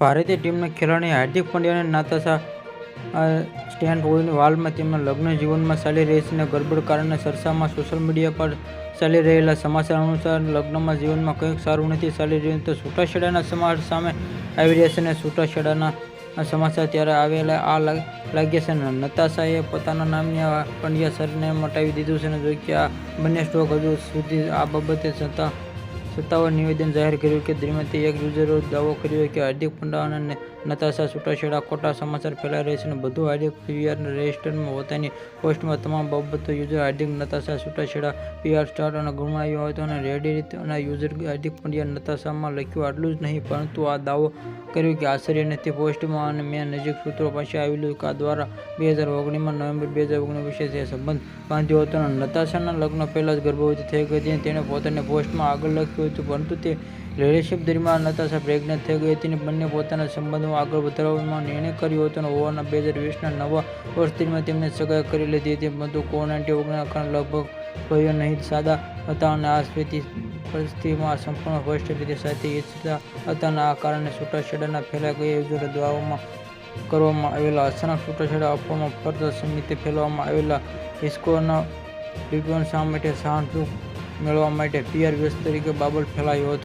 ભારતીય ટીમના ખેલાડી હાર્દિક પંડ્યા અને નાતાશા સ્ટેન્ટ વાલમાં તેમના લગ્ન જીવનમાં ચાલી રહી છે ગડબડ કારણે ચર્ચામાં સોશિયલ મીડિયા પર ચાલી રહેલા સમાચાર અનુસાર લગ્નમાં જીવનમાં કંઈક સારું નથી ચાલી રહ્યું તો છૂટાછેડાના સમાચાર સામે આવી રહ્યા છે અને છૂટાછેડાના સમાચાર ત્યારે આવેલા આ લાગ્યા છે નતાશાએ પોતાના નામની પંડ્યા સરને મટાવી દીધું છે જો કે આ બંને સ્ટોક હજુ સુધી આ બાબતે સત્તા સત્તાવાર નિવેદન જાહેર કર્યું કે શ્રીમતી એક યુઝરો દાવો કર્યો કે હાર્દિક પંડ્યા અને નતાશા છૂટાછેડા ખોટા સમાચાર ફેલાઈ રહ્યા છે અને બધું હાર્દિક પીઆરના રજિસ્ટરમાં પોતાની પોસ્ટમાં તમામ બાબતો યુઝર હાર્દિક નતાશા છૂટાછેડા પીઆર સ્ટાર અને ગુમાવ્યો હતો અને રેડિટ અને યુઝર હાર્દિક પંડ્યા નતાશામાં લખ્યું, આટલું જ નહીં, પરંતુ આ દાવો કર્યો કે આશ્ચર્ય નથી પોસ્ટમાં અને મેં નજીક સૂત્રો પાસે આવેલું કા દ્વારા બે હજાર ઓગણીસમાં નવેમ્બર બે હજાર ઓગણીસ વિશે તે સંબંધ બાંધ્યો હતો અને નતાશાના લગ્ન પહેલાં જ ગર્ભવતી થઈ ગઈ હતી તેણે પોતાની પોસ્ટમાં આગળ લખ્યું હતું. પરંતુ તે રિલેશનશિપ દરમિયાન નતાશા પ્રેગ્નન્ટ થઈ ગઈ હતી અને બંને પોતાના સંબંધો આગળ વધારવાનો નિર્ણય કર્યો હતો અને હોવાના બે હજાર વીસના નવા વર્ષ દરમિયાન તેમને સગાઈ કરી લીધી હતી. પરંતુ કોવિડ ઓગણીના કારણે લગભગ ભયો નહીં સાદા હતા અને આ સ્થિતિ પરિસ્થિતિમાં સંપૂર્ણ સ્પષ્ટ રીતે સાથે ઈચ્છતા હતા અને આ કારણે છૂટાછેડાના ફેલાઈ ગયા યુઝરો દ્વારોમાં કરવામાં આવેલા. અચાનક છૂટાછેડા આપવામાં ફર્ધર સમિતિ ફેલાવવામાં આવેલા હિસ્કોના રિટર્ન શા માટે સહાનુભૂતિ મેળવવા માટે પીઆર વ્યસ્ત તરીકે બાબર ફેલાયો હતો.